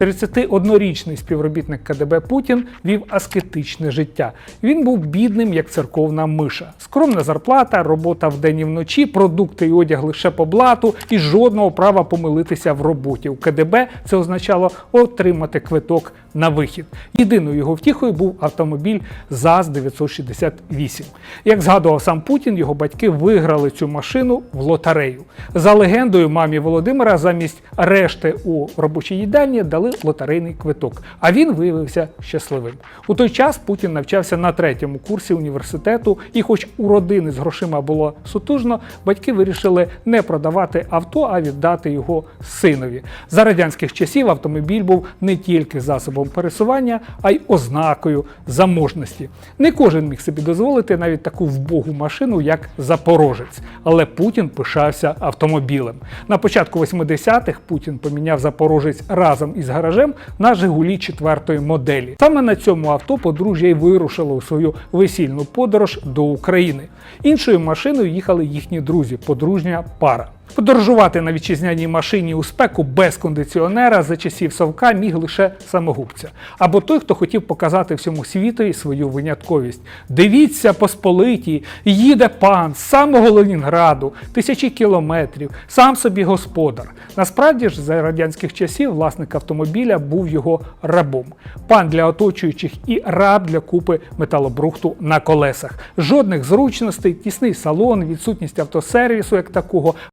31-річний співробітник КДБ Путін вів аскетичне життя. Він був бідним, як церковна миша. Скромна зарплата, робота вдень і вночі, продукти і одяг лише по блату і жодного права помилитися в роботі. У КДБ це означало отримати квиток на вихід. Єдиною його втіхою був автомобіль ЗАЗ-968. Як згадував сам Путін, його батьки виграли цю машину в лотерею. За легендою, мамі Володимира замість решти у робочій їдальні дали лотерейний квиток. А він виявився щасливим. У той час Путін навчався на третьому курсі університету, і, хоч у родини з грошима було сутужно, батьки вирішили не продавати авто, а віддати його синові. За радянських часів автомобіль був не тільки засобом пересування, а й ознакою заможності. Не кожен міг собі дозволити навіть таку вбогу машину, як Запорожець. Але Путін пишався автомобілем. На початку 80-х Путін поміняв Запорожець разом із гаражем на Жигулі четвертої моделі. Саме на цьому авто подружжя й вирушило у свою весільну подорож до України. Іншою машиною їхали їхні друзі, подружня пара. Подорожувати на вітчизняній машині у спеку без кондиціонера за часів Совка міг лише самогубця, або той, хто хотів показати всьому світові свою винятковість. Дивіться, посполиті, їде пан з самого Ленінграду, тисячі кілометрів, сам собі господар. Насправді ж, за радянських часів власник автомобіля був його рабом. Пан для оточуючих і раб для купи металобрухту на колесах. Жодних зручностей, тісний салон, відсутність автосервісу як такого,